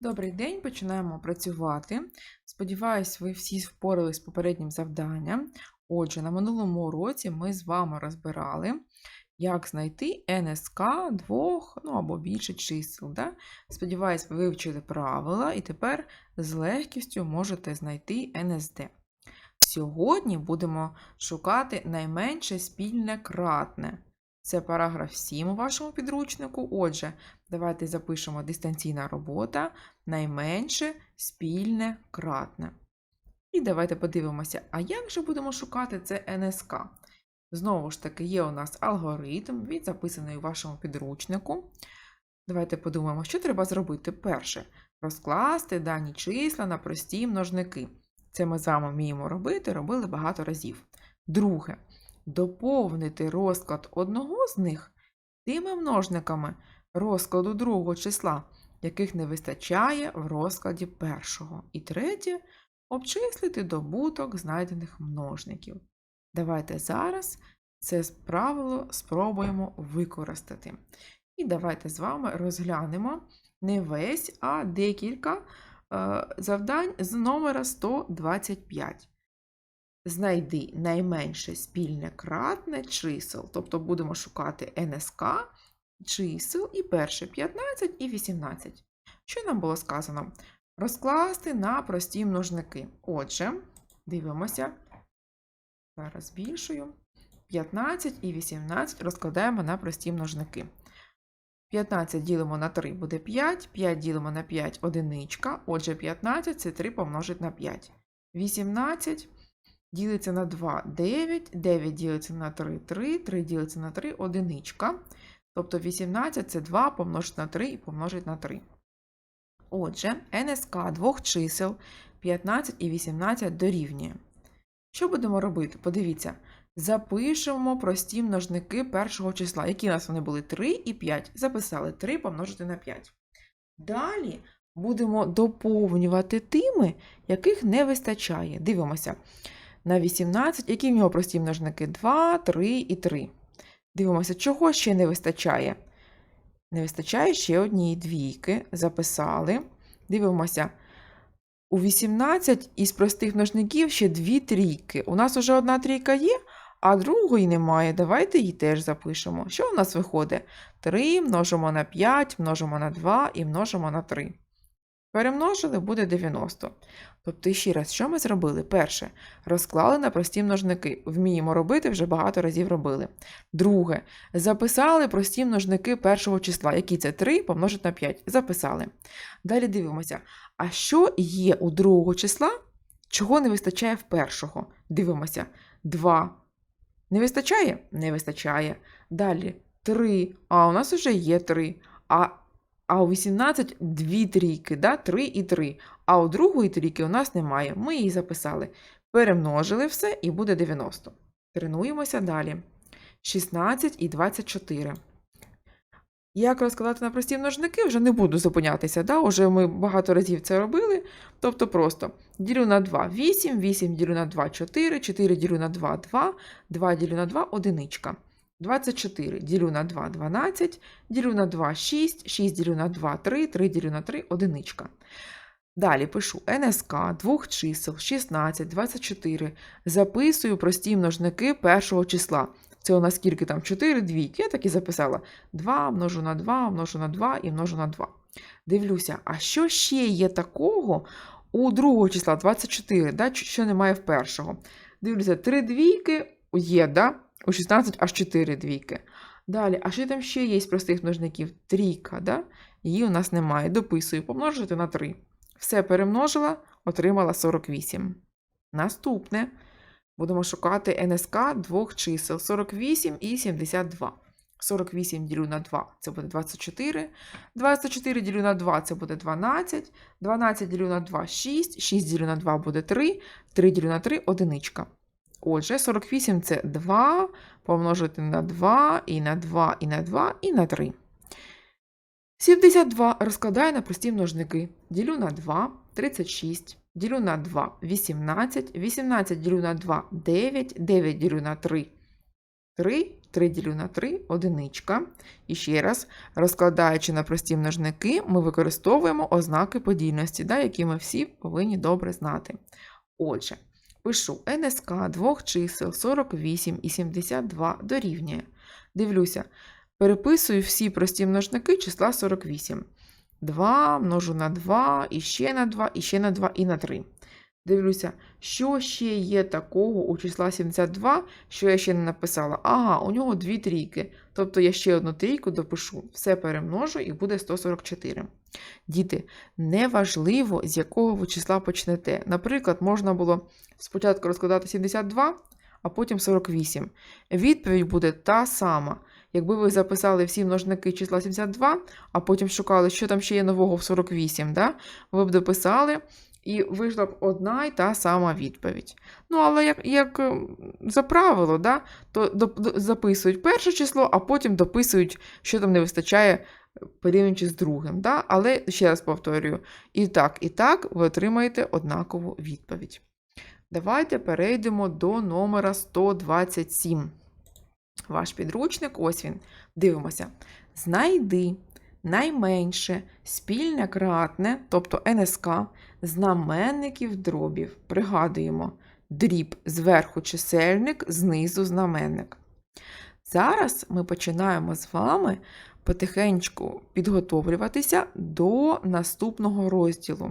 Добрий день, починаємо працювати. Сподіваюсь, ви всі впорались з попереднім завданням. Отже, на минулому уроці ми з вами розбирали, як знайти НСК двох ну, або більше чисел. Да? Сподіваюсь, ви вивчили правила і тепер з легкістю можете знайти НСД. Сьогодні будемо шукати найменше спільне кратне. Це параграф 7 у вашому підручнику. Отже, давайте запишемо дистанційна робота найменше спільне кратне. І давайте подивимося, а як же будемо шукати це НСК? Знову ж таки, є у нас алгоритм, він записаний у вашому підручнику. Давайте подумаємо, що треба зробити. Перше, розкласти дані числа на прості множники. Це ми з вами вміємо робити, робили багато разів. Друге, доповнити розклад одного з них тими множниками розкладу другого числа, яких не вистачає в розкладі першого. І третє обчислити добуток знайдених множників. Давайте зараз це правило спробуємо використати. І давайте з вами розглянемо не весь, а декілька е, завдань з номера 125. Знайди найменше спільне кратне чисел, тобто будемо шукати НСК чисел і перше 15 і 18. Що нам було сказано? Розкласти на прості множники. Отже, дивимося. Зараз збільшую. 15 і 18 розкладаємо на прості множники. 15 ділимо на 3 буде 5, 5 ділимо на 5 одиничка. Отже, 15 це 3 помножить на 5. 18 ділиться на 2 9, 9 ділиться на 3 3, 3 ділиться на 3 одиничка. Тобто 18 це 2 помножити на 3 і помножити на 3. Отже, НСК двох чисел 15 і 18 дорівнює. Що будемо робити? Подивіться, запишемо прості множники першого числа. Які у нас вони були 3 і 5. Записали 3 помножити на 5. Далі будемо доповнювати тими, яких не вистачає. Дивимося. На 18, які в нього прості множники? 2, 3 і 3. Дивимося, чого ще не вистачає. Не вистачає ще однієї двійки. Записали. Дивимося. У 18 із простих множників ще дві трійки. У нас вже одна трійка є, а другої немає. Давайте її теж запишемо. Що у нас виходить? 3 множимо на 5, множимо на 2 і множимо на 3. Перемножили буде 90. Тобто, ще раз, що ми зробили? Перше, розклали на прості множники. Вміємо робити, вже багато разів робили. Друге, записали прості множники першого числа. Які це 3 помножити на 5. Записали. Далі дивимося, а що є у другого числа, чого не вистачає в першого? Дивимося. 2. Не вистачає? Не вистачає. Далі 3. А у нас вже є 3. А а у 18 дві трійки, да? 3 і 3. А у другої трійки у нас немає. Ми її записали. Перемножили все і буде 90. Тренуємося далі. 16 і 24. Як розкладати на прості множники, вже не буду зупинятися. Да? Уже ми багато разів це робили. Тобто просто ділю на 2 8, 8 ділю на 2 4, 4 ділю на 2 2, 2 ділю на 2 одиничка. 24 ділю на 2 12, ділю на 2 6, 6 ділю на 2 3, 3 ділю на 3 одиничка. Далі пишу НСК двох чисел 16, 24. Записую прості множники першого числа. Це у нас скільки там 4 двійки. Я так і записала. 2 множу на 2, множу на 2 і множу на 2. Дивлюся, а що ще є такого у другого числа 24, да, що немає в першого? Дивлюся, 3 двійки є, да? У 16 аж 4 двійки. Далі, а що там ще є з простих множників? Трійка, да? її у нас немає. Дописую, помножити на 3. Все перемножила, отримала 48. Наступне. Будемо шукати НСК двох чисел 48 і 72. 48 ділю на 2 це буде 24. 24 ділю на 2 це буде 12. 12 ділю на 2 6. 6 ділю на 2 буде 3. 3 ділю на 3 одиничка. Отже, 48 це 2 помножити на 2, і на 2, і на 2, і на 3. 72 розкладаю на прості множники. Ділю на 2 36. Ділю на 2 18. 18 ділю на 2 9. 9 ділю на 3 3, 3 ділю на 3, одиничка. І ще раз, розкладаючи на прості множники, ми використовуємо ознаки подільності, да, які ми всі повинні добре знати. Отже, пишу НСК двох чисел 48 і 72 дорівнює. Дивлюся, переписую всі прості множники числа 48. 2 множу на 2, і ще на 2, і ще на 2, і на 3. Дивлюся, що ще є такого у числа 72, що я ще не написала. Ага, у нього дві трійки. Тобто я ще одну трійку допишу, все перемножу і буде 144. Діти, неважливо, з якого ви числа почнете. Наприклад, можна було спочатку розкладати 72, а потім 48. Відповідь буде та сама. Якби ви записали всі множники числа 72, а потім шукали, що там ще є нового в 48, да? ви б дописали, і вийшла б одна й та сама відповідь. Ну, але як, як е, за правило, да? то доп- до- записують перше число, а потім дописують, що там не вистачає е, порівнюючи з другим. Да? Але ще раз повторюю, і так, і так ви отримаєте однакову відповідь. Давайте перейдемо до номера 127. Ваш підручник, ось він. Дивимося. Знайди найменше спільне кратне, тобто НСК, знаменників дробів. Пригадуємо, дріб зверху чисельник, знизу знаменник. Зараз ми починаємо з вами потихеньку підготовлюватися до наступного розділу.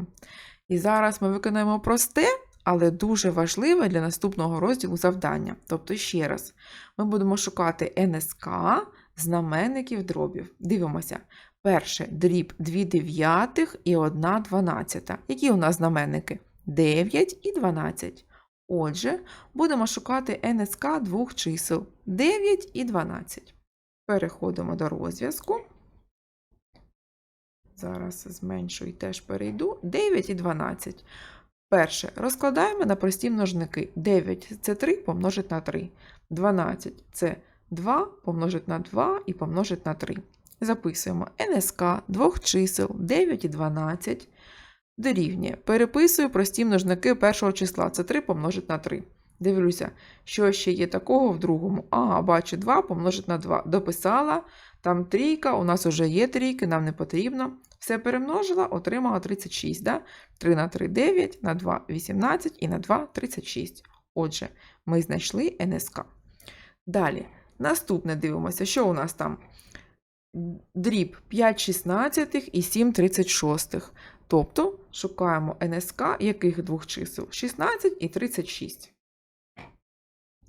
І зараз ми виконаємо просте, але дуже важливе для наступного розділу завдання. Тобто, ще раз, ми будемо шукати НСК знаменників дробів. Дивимося. Перше дріб 2 дев'ятих і 1 дванадцята. Які у нас знаменники? 9 і 12. Отже, будемо шукати НСК двох чисел 9 і 12. Переходимо до розв'язку. Зараз зменшую і теж перейду. 9 і 12. Перше. Розкладаємо на прості множники. 9 це 3 помножить на 3. 12 це 2 помножить на 2 і помножить на 3. Записуємо НСК двох чисел 9 і 12 дорівнює. Переписую прості множники першого числа. Це 3 помножить на 3. Дивлюся, що ще є такого в другому. Ага, бачу 2 помножить на 2. Дописала. Там трійка, у нас вже є трійки, нам не потрібно. Все перемножила, отримала 36. Да? 3 на 3 9, на 2 18 і на 2 36. Отже, ми знайшли НСК. Далі, наступне дивимося, що у нас там? Дріб 5 16 і 7 36. Тобто шукаємо НСК яких двох чисел? 16 і 36.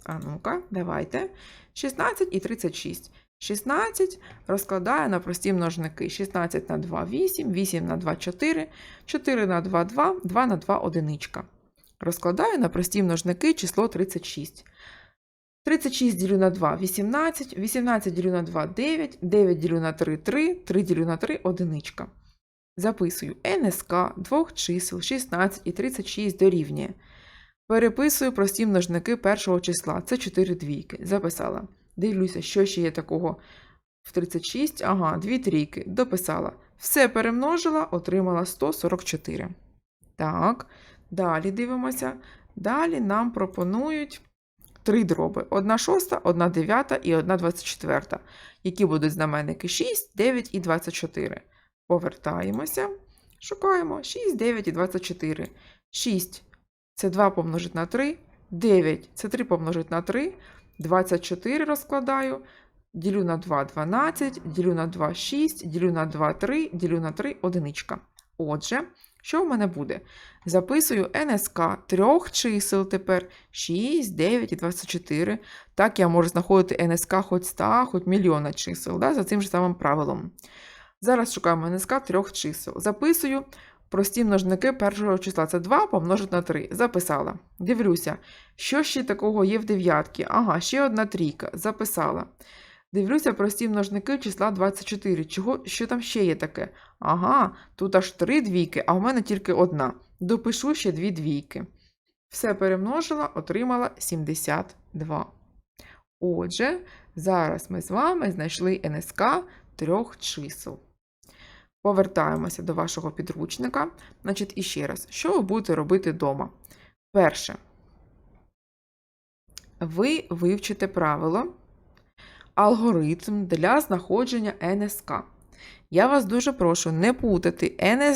А ну-ка, давайте. 16 і 36. 16 розкладаю на прості множники. 16 на 2 8, 8 на 2 4, 4 на 2 2, 2 на 2 одиничка. Розкладаю на прості множники число 36. 36 ділю на 2 18, 18 ділю на 2 9, 9 ділю на 3 3, 3 ділю на 3 одиничка. Записую НСК двох чисел 16 і 36 дорівнює. Переписую прості множники першого числа. Це 4 двійки. Записала. Дивлюся, що ще є такого в 36. Ага, 2 трійки. Дописала. Все перемножила, отримала 144. Так, далі дивимося. Далі нам пропонують три дроби: 1 шоста, 1 дев'ята і 1 24, які будуть знаменники? 6, 9 і 24. Повертаємося, шукаємо. 6, 9 і 24. 6 це 2 помножить на 3, 9 це 3 помножить на 3, 24 розкладаю, ділю на 2 12, ділю на 2 6, ділю на 2 3, ділю на 3 одиничка. Отже, що в мене буде? Записую НСК трьох чисел тепер 6, 9 і 24. Так я можу знаходити НСК хоч 100, хоч мільйона чисел, да, за цим же самим правилом. Зараз шукаємо НСК трьох чисел. Записую прості множники першого числа. Це 2 помножить на 3. Записала. Дивлюся, що ще такого є в дев'ятці. Ага, ще одна трійка. Записала. Дивлюся прості множники числа 24. Чого, Що там ще є таке? Ага, тут аж три двійки, а в мене тільки одна. Допишу ще дві двійки. Все перемножила, отримала 72. Отже, зараз ми з вами знайшли НСК трьох чисел. Повертаємося до вашого підручника. Значить, іще раз, що ви будете робити вдома? Перше. Ви вивчите правило алгоритм для знаходження НСК. Я вас дуже прошу не путати НС